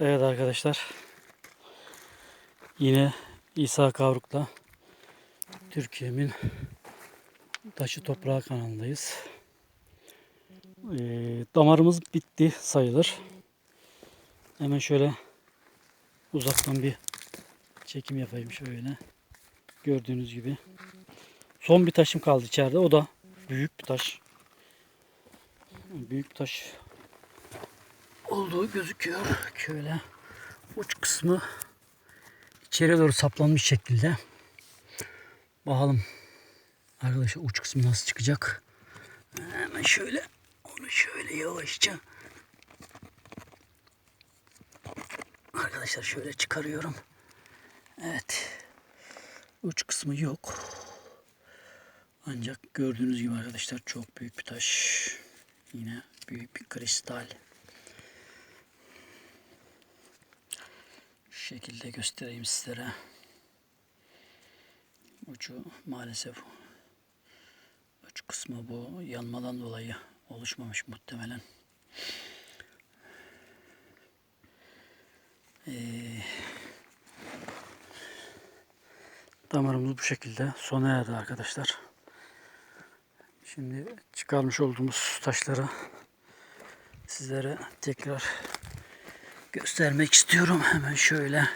Evet arkadaşlar. Yine İsa Kavruk'la Türkiye'min Taşı Toprağı kanalındayız. Ee, damarımız bitti sayılır. Hemen şöyle uzaktan bir çekim yapayım şöyle. Gördüğünüz gibi. Son bir taşım kaldı içeride. O da büyük bir taş. Büyük bir taş olduğu gözüküyor. Şöyle uç kısmı içeriye doğru saplanmış şekilde. Bakalım arkadaşlar uç kısmı nasıl çıkacak. Hemen şöyle onu şöyle yavaşça arkadaşlar şöyle çıkarıyorum. Evet. Uç kısmı yok. Ancak gördüğünüz gibi arkadaşlar çok büyük bir taş. Yine büyük bir kristal. Şekilde göstereyim sizlere. Ucu maalesef uç kısmı bu yanmadan dolayı oluşmamış muhtemelen. Ee, damarımız bu şekilde sona erdi arkadaşlar. Şimdi çıkarmış olduğumuz taşları sizlere tekrar göstermek istiyorum. Hemen şöyle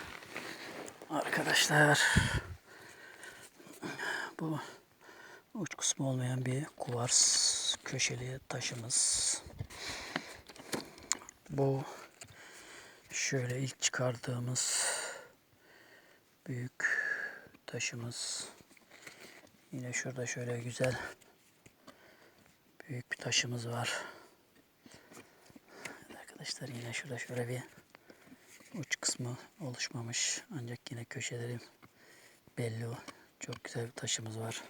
arkadaşlar bu uç kısmı olmayan bir kuvars köşeli taşımız. Bu şöyle ilk çıkardığımız büyük taşımız. Yine şurada şöyle güzel büyük bir taşımız var. Arkadaşlar yine şurada şöyle bir uç kısmı oluşmamış. Ancak yine köşeleri belli. Çok güzel bir taşımız var.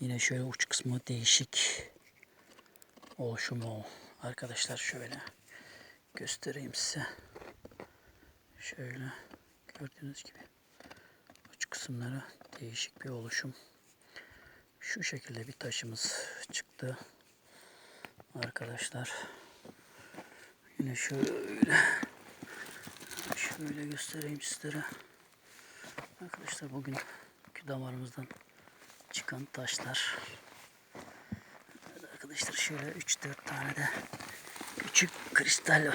Yine şöyle uç kısmı değişik oluşumu. Arkadaşlar şöyle göstereyim size. Şöyle gördüğünüz gibi uç kısımları değişik bir oluşum. Şu şekilde bir taşımız çıktı. Arkadaşlar. Yine şöyle şöyle göstereyim sizlere. Arkadaşlar bugünkü damarımızdan çıkan taşlar. Evet arkadaşlar şöyle 3-4 tane de küçük kristal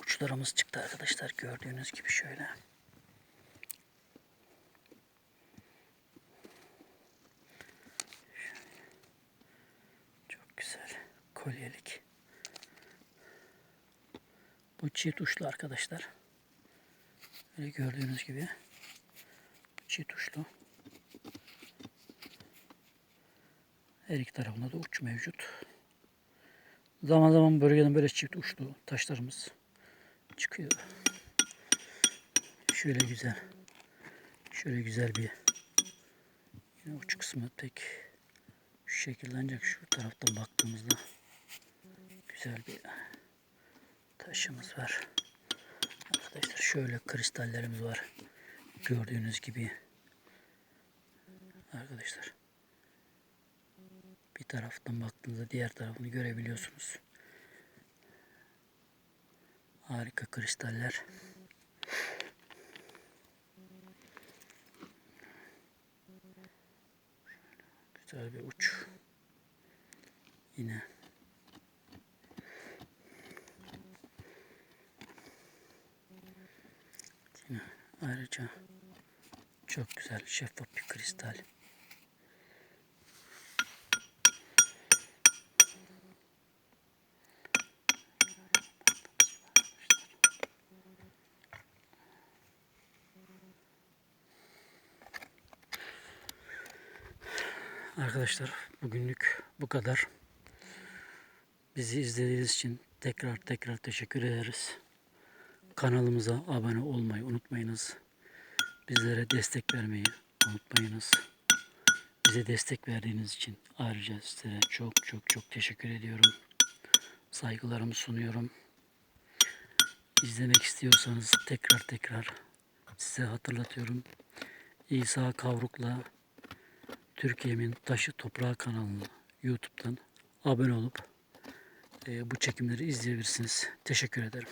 uçlarımız çıktı arkadaşlar. Gördüğünüz gibi şöyle. Çok güzel. Kolyelik. Bu çift uçlu arkadaşlar. Böyle gördüğünüz gibi. Çift uçlu. Her iki tarafında da uç mevcut. Zaman zaman bölgeden böyle çift uçlu taşlarımız çıkıyor. Şöyle güzel. Şöyle güzel bir yine uç kısmı pek şu şekilde ancak şu taraftan baktığımızda güzel bir taşımız var. Arkadaşlar şöyle kristallerimiz var. Gördüğünüz gibi. Arkadaşlar. Bir taraftan baktığınızda diğer tarafını görebiliyorsunuz. Harika kristaller. Güzel bir uç. Yine ayrıca çok güzel şeffaf bir kristal. Arkadaşlar bugünlük bu kadar. Bizi izlediğiniz için tekrar tekrar teşekkür ederiz. Kanalımıza abone olmayı unutmayınız. Bizlere destek vermeyi unutmayınız. Bize destek verdiğiniz için ayrıca sizlere çok çok çok teşekkür ediyorum. Saygılarımı sunuyorum. İzlemek istiyorsanız tekrar tekrar size hatırlatıyorum. İsa Kavruk'la Türkiye'min Taşı Toprağı kanalına YouTube'dan abone olup e, bu çekimleri izleyebilirsiniz. Teşekkür ederim.